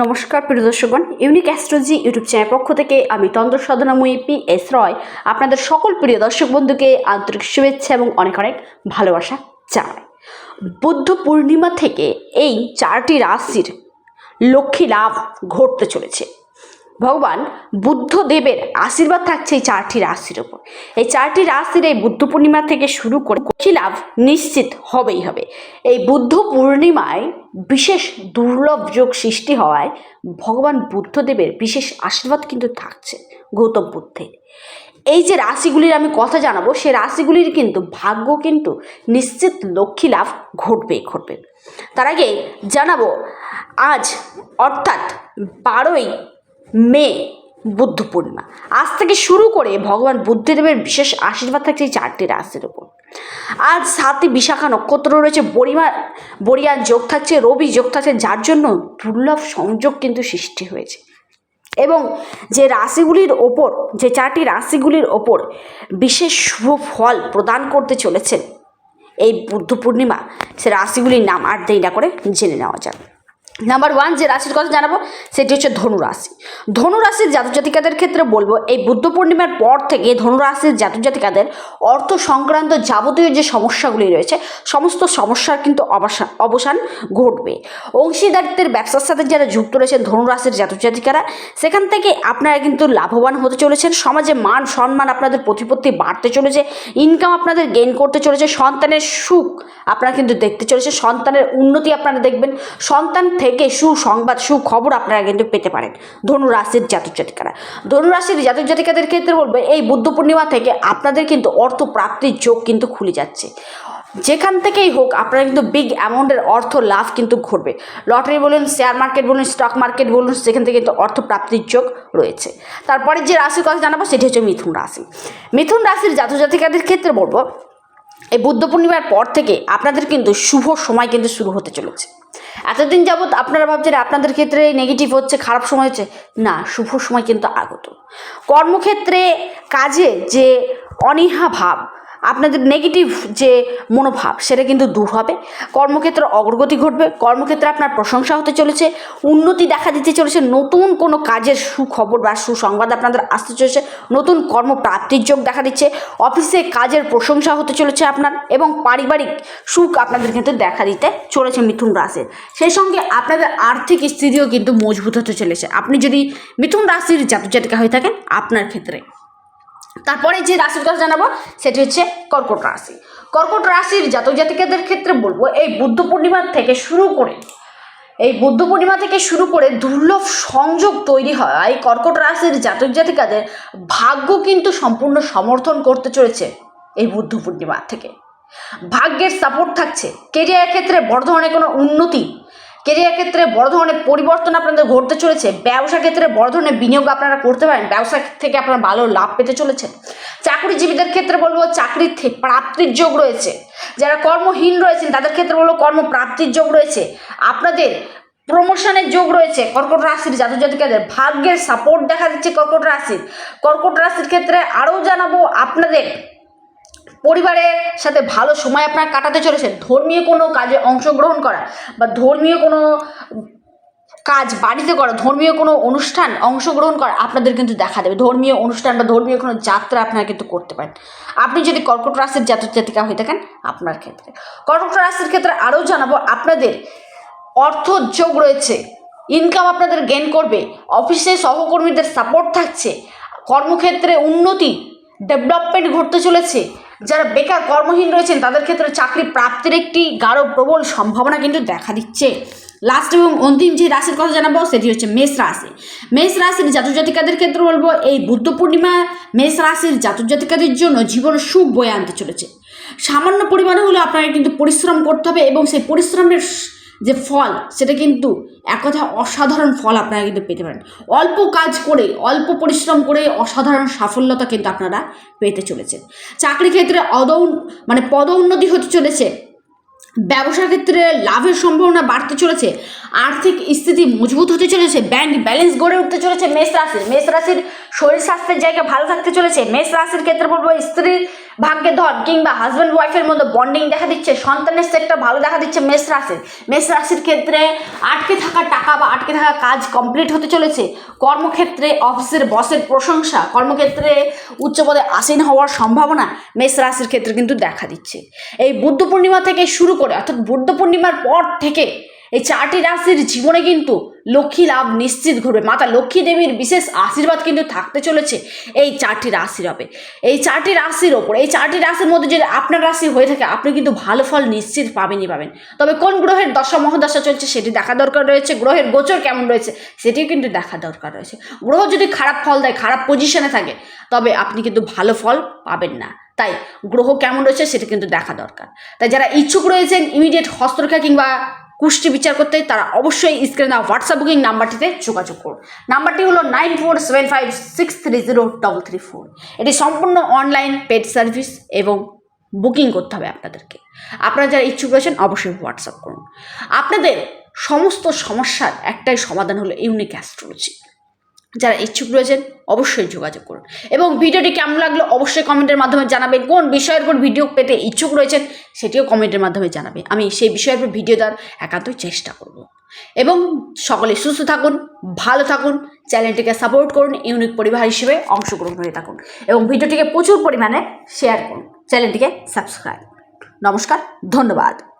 নমস্কার, প্রিয় দর্শকগণ। ইউনিক অ্যাস্ট্রোলজি ইউটিউব চ্যানেল পক্ষ থেকে আমি তন্ত্র সাধনাময়ী পি এস রয় আপনাদের সকল প্রিয় দর্শক বন্ধুকে আন্তরিক শুভেচ্ছা এবং অনেক অনেক ভালোবাসা জানাই। বুদ্ধ পূর্ণিমা থেকে এই চারটি রাশির লক্ষ্মী লাভ ঘটতে চলেছে। ভগবান বুদ্ধদেবের আশীর্বাদ থাকছে এই চারটি রাশির ওপর এই চারটি রাশির এই বুদ্ধ পূর্ণিমা থেকে শুরু করে লক্ষ্মী লাভ নিশ্চিত হবেই হবে। এই বুদ্ধ পূর্ণিমায় বিশেষ দুর্লভ যোগ সৃষ্টি হওয়ায় ভগবান বুদ্ধদেবের বিশেষ আশীর্বাদ কিন্তু থাকছে গৌতম বুদ্ধের। এই যে রাশিগুলির আমি কথা জানাব, সে রাশিগুলির কিন্তু ভাগ্য কিন্তু নিশ্চিত লক্ষ্মী লাভ ঘটবেই ঘটবে। তার আগে জানাব, আজ অর্থাৎ বারোই মে, বুদ্ধ পূর্ণিমা। আজ থেকে শুরু করে ভগবান বুদ্ধদেবের বিশেষ আশীর্বাদ থাকছে এই চারটি রাশির উপর। আজ সাতই বিশাখা নক্ষত্র রয়েছে বরিমা বরিয়ার যোগ থাকছে, রবি যোগ থাকছে, যার জন্য দুর্লভ সংযোগ কিন্তু সৃষ্টি হয়েছে। এবং যে রাশিগুলির ওপর, যে চারটি রাশিগুলির ওপর বিশেষ শুভ ফল প্রদান করতে চলেছেন এই বুদ্ধ পূর্ণিমা, সে রাশিগুলির নাম আর দেরি না করে জেনে নেওয়া যাক। নাম্বার ওয়ান যে রাশির কথা জানাব, সেটি হচ্ছে ধনুরাশি ধনুরাশির ধনু রাশির জাতক জাতিকাদের ক্ষেত্রে বলব, এই বুদ্ধ পূর্ণিমার পর থেকে ধনু রাশির জাতক জাতিকাদের অর্থ সংক্রান্ত যাবতীয় যে সমস্যাগুলি রয়েছে, সমস্ত সমস্যার কিন্তু অবসান অবসান ঘটবে। অংশীদারিত্বের ব্যবসার সাথে যারা যুক্ত রয়েছেন ধনু রাশির জাতক জাতিকারা, সেখান থেকে আপনারা কিন্তু লাভবান হতে চলেছেন। সমাজে মান, সম্মান আপনাদের প্রতিপত্তি বাড়তে চলেছে ইনকাম আপনাদের গেইন করতে চলেছে, সন্তানের সুখ আপনারা কিন্তু দেখতে চলেছে সন্তানের উন্নতি আপনারা দেখবেন, সন্তান থেকে সুসংবাদ, সুখবর আপনারা কিন্তু পেতে পারেন। ধনু রাশির জাতক জাতিকারা। ধনু রাশির জাতক জাতিকাদের ক্ষেত্রে বলব, এই বুদ্ধ পূর্ণিমা থেকে আপনাদের কিন্তু অর্থ প্রাপ্তির যোগ কিন্তু খুলে যাচ্ছে। যেখান থেকেই হোক আপনারা কিন্তু বিগ অ্যামাউন্টের অর্থ লাভ কিন্তু ঘটবে। লটারি বলুন শেয়ার মার্কেট বলুন স্টক মার্কেট বলুন, সেখান থেকে কিন্তু অর্থ প্রাপ্তির যোগ রয়েছে। তারপরে যে রাশির কথা জানাব, সেটি হচ্ছে মিথুন রাশি। মিথুন রাশির জাতক জাতিকাদের ক্ষেত্রে বলব, এই বুদ্ধ পূর্ণিমার পর থেকে আপনাদের কিন্তু শুভ সময় কিন্তু শুরু হতে চলেছে। এতদিন যাবৎ আপনারা ভাবছেন আপনাদের ক্ষেত্রে নেগেটিভ হচ্ছে, খারাপ সময় হচ্ছে। না, শুভ সময় কিন্তু আগত। কর্মক্ষেত্রে কাজে যে অনীহা ভাব আপনাদের নেগেটিভ যে মনোভাব, সেটা কিন্তু দূর হবে। কর্মক্ষেত্রে অগ্রগতি ঘটবে, কর্মক্ষেত্রে আপনার প্রশংসা হতে চলেছে, উন্নতি দেখা দিতে চলেছে, নতুন কোনো কাজের সুখবর বা সুসংবাদ আপনাদের আসতে চলেছে, নতুন কর্মপ্রাপ্তির যোগ দেখা দিচ্ছে, অফিসে কাজের প্রশংসা হতে চলেছে আপনার এবং পারিবারিক সুখ আপনাদের কিন্তু দেখা দিতে চলেছে মিথুন রাশির। সেই সঙ্গে আপনাদের আর্থিক স্থিতিও কিন্তু মজবুত হতে চলেছে। আপনি যদি মিথুন রাশির জাতক জাতিকা হয়ে থাকেন, আপনার ক্ষেত্রে। তারপরে যে রাশির কথা জানাব, সেটি হচ্ছে কর্কট রাশি। কর্কট রাশির জাতক জাতিকাদের ক্ষেত্রে বলব, এই বুদ্ধ পূর্ণিমা থেকে শুরু করে, এই বুদ্ধ পূর্ণিমা থেকে শুরু করে দুর্লভ সংযোগ তৈরি হয়, এই কর্কট রাশির জাতক জাতিকাদের ভাগ্য কিন্তু সম্পূর্ণ সমর্থন করতে চলেছে এই বুদ্ধ পূর্ণিমা থেকে। ভাগ্যের সাপোর্ট থাকছে। কেরিয়ার ক্ষেত্রে বড় ধরনের কোনো উন্নতি কেরিয়ার ক্ষেত্রে বড় ধরনের পরিবর্তন আপনাদের ঘটতে চলেছে ব্যবসা ক্ষেত্রে বড় ধরনের বিনিয়োগ আপনারা করতে পারেন, ব্যবসা থেকে আপনারা ভালো লাভ পেতে চলেছে চাকরিজীবীদের ক্ষেত্রে বলব চাকরির থে- প্রাপ্তির যোগ রয়েছে। যারা কর্মহীন রয়েছেন, তাদের ক্ষেত্রে বলব কর্মপ্রাপ্তির যোগ রয়েছে। আপনাদের প্রমোশনের যোগ রয়েছে কর্কট রাশির জাতক জাতিকাদের। ভাগ্যের সাপোর্ট দেখা দিচ্ছে কর্কট রাশির। কর্কট রাশির ক্ষেত্রে আরও জানাব আপনাদের পরিবারের সাথে ভালো সময় আপনার কাটাতে চলেছেন, ধর্মীয় কোনো কাজে অংশগ্রহণ করা বা ধর্মীয় কোনো কাজ বাড়িতে করা, ধর্মীয় কোনো অনুষ্ঠান অংশগ্রহণ করা আপনাদের কিন্তু দেখা দেবে। ধর্মীয় অনুষ্ঠান বা ধর্মীয় কোনো যাত্রা আপনারা কিন্তু করতে পারেন। আপনি যদি কর্কট রাশির জাতক জাতিকা হয়ে থাকেন, আপনার ক্ষেত্রে। কর্কট রাশির ক্ষেত্রে আরও জানাব, আপনাদের অর্থ যোগ রয়েছে ইনকাম আপনাদের গেন করবে, অফিসে সহকর্মীদের সাপোর্ট থাকছে, কর্মক্ষেত্রে উন্নতি ডেভেলপমেন্ট ঘটতে চলেছে যারা বেকার কর্মহীন রয়েছেন, তাদের ক্ষেত্রে চাকরি প্রাপ্তির একটি গাঢ় প্রবল সম্ভাবনা কিন্তু দেখা দিচ্ছে। লাস্ট এবং অন্তিম যে রাশির কথা জানাব, সেটি হচ্ছে মেষ রাশি। মেষ রাশির জাতক জাতিকাদের ক্ষেত্রে বলব, এই বুদ্ধ পূর্ণিমা মেষ রাশির জাতক জাতিকাদের জন্য জীবন সুখ বয়ে আনতে চলেছে। সামান্য পরিমাণে হলেও আপনাকে কিন্তু পরিশ্রম করতে হবে এবং সেই পরিশ্রমের যে ফল, সেটা কিন্তু এক কথা অসাধারণ ফল আপনারা কিন্তু পেতে পারেন। অল্প কাজ করে, অল্প পরিশ্রম করে অসাধারণ সাফল্যতা কিন্তু আপনারা পেতে চলেছেন। চাকরি ক্ষেত্রে অদৌ মানে পদ উন্নতি হতে চলেছে ব্যবসা ক্ষেত্রে লাভের সম্ভাবনা বাড়তে চলেছে, আর্থিক স্থিতি মজবুত হতে চলেছে, ব্যাংক ব্যালেন্স গড়ে উঠতে চলেছে, মেষ রাশির মেষ রাশির শরীর স্বাস্থ্যের জায়গা ভালো থাকতে চলেছে, মেষ রাশির ক্ষেত্রে বলব স্ত্রীর ভাগ্যে ধন কিংবা হাজব্যান্ড ওয়াইফের মধ্যে বন্ডিং দেখা দিচ্ছে, সন্তানের সেক্টর ভালো দেখা দিচ্ছে মেষ রাশির। মেষ রাশির ক্ষেত্রে আটকে থাকা টাকা বা আটকে থাকা কাজ কমপ্লিট হতে চলেছে। কর্মক্ষেত্রে অফিসের বসের প্রশংসা, কর্মক্ষেত্রে উচ্চ পদে আসীন হওয়ার সম্ভাবনা মেষ রাশির ক্ষেত্রে কিন্তু দেখা দিচ্ছে। এই বুদ্ধ পূর্ণিমা থেকে শুরু করে, অর্থাৎ বুদ্ধ পূর্ণিমার পর থেকে এই চারটি রাশির জীবনে কিন্তু লক্ষ্মী লাভ নিশ্চিত ঘটবে। মাতা লক্ষ্মী দেবীর বিশেষ আশীর্বাদ কিন্তু থাকতে চলেছে এই চারটি রাশির হবে এই চারটি রাশির ওপর, এই চারটি রাশির মধ্যে যদি আপনার রাশি হয়ে থাকে, আপনি কিন্তু ভালো ফল নিশ্চিত পাবেনই পাবেন। তবে কোন গ্রহের দশা মহাদশা চলছে সেটি দেখা দরকার রয়েছে। গ্রহের গোচর কেমন রয়েছে সেটিও কিন্তু দেখা দরকার রয়েছে। গ্রহ যদি খারাপ ফল দেয়, খারাপ পজিশনে থাকে, তবে আপনি কিন্তু ভালো ফল পাবেন না। তাই গ্রহ কেমন রয়েছে সেটা কিন্তু দেখা দরকার। তাই যারা ইচ্ছুক রয়েছেন ইমিডিয়েট হস্তরেখা কিংবা কুষ্টি বিচার করতে, তারা অবশ্যই স্ক্রিনে হোয়াটসঅ্যাপ বুকিং নাম্বারটিতে যোগাযোগ করুন। নাম্বারটি হলো nine four seven five six three zero double three four এটি সম্পূর্ণ অনলাইন পেড সার্ভিস এবং বুকিং করতে হবে আপনাদেরকে। আপনারা যারা ইচ্ছুক রয়েছেন, অবশ্যই হোয়াটসঅ্যাপ করুন। আপনাদের সমস্ত সমস্যার একটাই সমাধান হলো ইউনিক অ্যাস্ট্রোলজি যারা ইচ্ছুক রয়েছেন অবশ্যই যোগাযোগ করুন। এবং ভিডিওটি কেমন লাগল অবশ্যই কমেন্টের মাধ্যমে জানাবেন। কোন বিষয়ের উপর ভিডিও পেতে ইচ্ছুক রয়েছেন সেটিও কমেন্টের মাধ্যমে জানাবে। আমি সেই বিষয়ের উপর ভিডিও দেওয়ার একান্তই চেষ্টা করব। এবং সকলে সুস্থ থাকুন, ভালো থাকুন, চ্যানেলটিকে সাপোর্ট করুন, ইউনিক পরিবার হিসেবে অংশগ্রহণ হয়ে থাকুন এবং ভিডিওটিকে প্রচুর পরিমাণে শেয়ার করুন। চ্যানেলটিকে সাবস্ক্রাইব। নমস্কার, ধন্যবাদ।